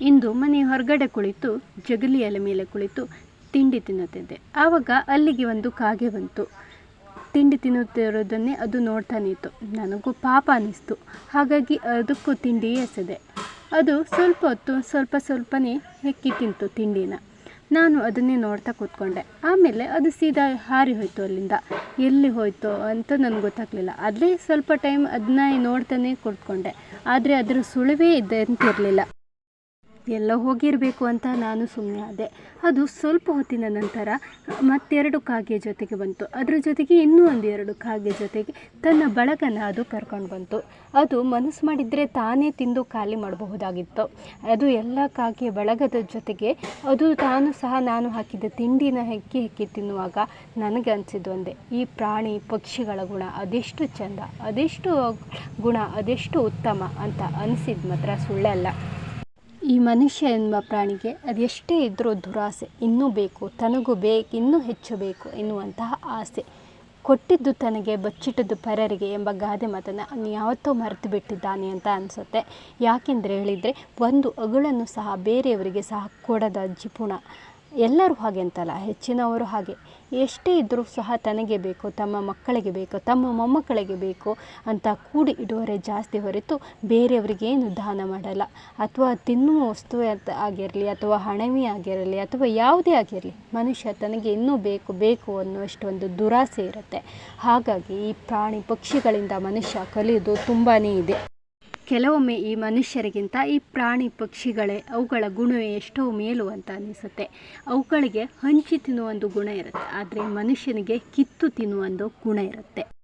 ಇಂದು ಮನೆ ಹೊರಗಡೆ ಕುಳಿತು ಜಗಲಿ ಮೇಲೆ ಕುಳಿತು ತಿಂಡಿ ತಿನ್ನುತ್ತಿದ್ದೆ. ಆವಾಗ ಅಲ್ಲಿಗೆ ಒಂದು ಕಾಗೆ ಬಂತು. ತಿಂಡಿ ತಿನ್ನುತ್ತಿರೋದನ್ನೇ ಅದು ನೋಡ್ತಾನೆ ಇತ್ತು ನನಗೂ ಪಾಪ ಅನ್ನಿಸ್ತು. ಹಾಗಾಗಿ ಅದಕ್ಕೂ ತಿಂಡಿ ಎಸೆದೆ. ಅದು ಸ್ವಲ್ಪ ಹೊತ್ತು ಸ್ವಲ್ಪ ಸ್ವಲ್ಪನೇ ಹೆಕ್ಕಿ ತಿಂತು ತಿಂಡಿನ. ನಾನು ಅದನ್ನೇ ನೋಡ್ತಾ ಕೂತ್ಕೊಂಡೆ. ಆಮೇಲೆ ಅದು ಸೀದಾ ಹಾರಿ ಹೋಯಿತು ಅಲ್ಲಿಂದ. ಎಲ್ಲಿ ಹೋಯಿತು ಅಂತ ನನಗೆ ಗೊತ್ತಾಗಲಿಲ್ಲ. ಅಲ್ಲೇ ಸ್ವಲ್ಪ ಟೈಮ್ ಅದನ್ನ ನೋಡ್ತಾನೆ ಕೂತ್ಕೊಂಡೆ. ಆದರೆ ಅದರ ಸುಳಿವೇ ಇದೆ ಅಂತಿರಲಿಲ್ಲ. ಎಲ್ಲ ಹೋಗಿರಬೇಕು ಅಂತ ನಾನು ಸುಮ್ಮನೆ ಆದೆ. ಅದು ಸ್ವಲ್ಪ ಹೊತ್ತಿನ ನಂತರ ಮತ್ತೆರಡು ಕಾಗೆ ಜೊತೆಗೆ ಬಂತು. ಅದರ ಜೊತೆಗೆ ಇನ್ನೂ ಒಂದು ಎರಡು ಕಾಗೆ ಜೊತೆಗೆ ತನ್ನ ಬಳಗನ ಅದು ಕರ್ಕೊಂಡು ಬಂತು. ಅದು ಮನಸ್ಸು ಮಾಡಿದರೆ ತಾನೇ ತಿಂದು ಖಾಲಿ ಮಾಡಬಹುದಾಗಿತ್ತು. ಅದು ಎಲ್ಲ ಕಾಗೆ ಬಳಗದ ಜೊತೆಗೆ ಅದು ತಾನು ಸಹ ನಾನು ಹಾಕಿದ ತಿಂಡಿನ ಹೆಕ್ಕಿ ಹೆಕ್ಕಿ ತಿನ್ನುವಾಗ ನನಗೆ ಅನಿಸಿದ್ದು ಒಂದೇ. ಈ ಪ್ರಾಣಿ ಪಕ್ಷಿಗಳ ಗುಣ ಅದೆಷ್ಟು ಚೆಂದ, ಅದೆಷ್ಟು ಗುಣ, ಅದೆಷ್ಟು ಉತ್ತಮ ಅಂತ ಅನಿಸಿದ್ದು ಮಾತ್ರ ಸುಳ್ಳಲ್ಲ. ಈ ಮನುಷ್ಯ ಎಂಬ ಪ್ರಾಣಿಗೆ ಅದೆಷ್ಟೇ ಇದ್ದರೂ ದುರಾಸೆ. ಇನ್ನೂ ಬೇಕು, ತನಗೂ ಬೇಕು, ಇನ್ನೂ ಹೆಚ್ಚು ಬೇಕು ಎನ್ನುವಂತಹ ಆಸೆ. ಕೊಟ್ಟಿದ್ದು ತನಗೆ, ಬಚ್ಚಿಟ್ಟದ್ದು ಪರರಿಗೆ ಎಂಬ ಗಾದೆ ಮಾತನ್ನು ಅವನು ಯಾವತ್ತೋ ಮರೆತು ಬಿಟ್ಟಿದ್ದಾನೆ ಅಂತ ಅನಿಸುತ್ತೆ. ಯಾಕೆಂದರೆ ಹೇಳಿದರೆ, ಒಂದು ಅಗಳನ್ನು ಸಹ ಬೇರೆಯವರಿಗೆ ಸಹ ಕೊಡದ ಜಿಪುಣ ಎಲ್ಲರೂ ಹಾಗೆ ಅಂತಲ್ಲ, ಹೆಚ್ಚಿನವರು ಹಾಗೆ. ಎಷ್ಟೇ ಇದ್ದರೂ ಸಹ ತನಗೆ ಬೇಕು, ತಮ್ಮ ಮಕ್ಕಳಿಗೆ ಬೇಕು, ತಮ್ಮ ಮೊಮ್ಮಕ್ಕಳಿಗೆ ಬೇಕು ಅಂತ ಕೂಡಿ ಇಡುವರೆ ಜಾಸ್ತಿ ಹೊರತು ಬೇರೆಯವರಿಗೆ ಏನು ದಾನ ಮಾಡಲ್ಲ. ಅಥವಾ ತಿನ್ನುವ ವಸ್ತು ಆಗಿರಲಿ, ಅಥವಾ ಹಣವೇ ಆಗಿರಲಿ, ಅಥವಾ ಯಾವುದೇ ಆಗಿರಲಿ, ಮನುಷ್ಯ ತನಗೆ ಇನ್ನೂ ಬೇಕು ಬೇಕು ಅನ್ನುವಷ್ಟು ಒಂದು ದುರಾಸೆ ಇರುತ್ತೆ. ಹಾಗಾಗಿ ಈ ಪ್ರಾಣಿ ಪಕ್ಷಿಗಳಿಂದ ಮನುಷ್ಯ ಕಲಿಯೋದು ತುಂಬಾ ಇದೆ. ಕೆಲವೊಮ್ಮೆ ಈ ಮನುಷ್ಯರಿಗಿಂತ ಈ ಪ್ರಾಣಿ ಪಕ್ಷಿಗಳೇ ಅವುಗಳ ಗುಣವೇ ಎಷ್ಟೋ ಮೇಲು ಅಂತ ಅನಿಸುತ್ತೆ. ಅವುಗಳಿಗೆ ಹಂಚಿ ತಿನ್ನುವ ಒಂದು ಗುಣ ಇರುತ್ತೆ. ಆದರೆ ಮನುಷ್ಯನಿಗೆ ಕಿತ್ತು ತಿನ್ನುವ ಒಂದು ಗುಣ ಇರುತ್ತೆ.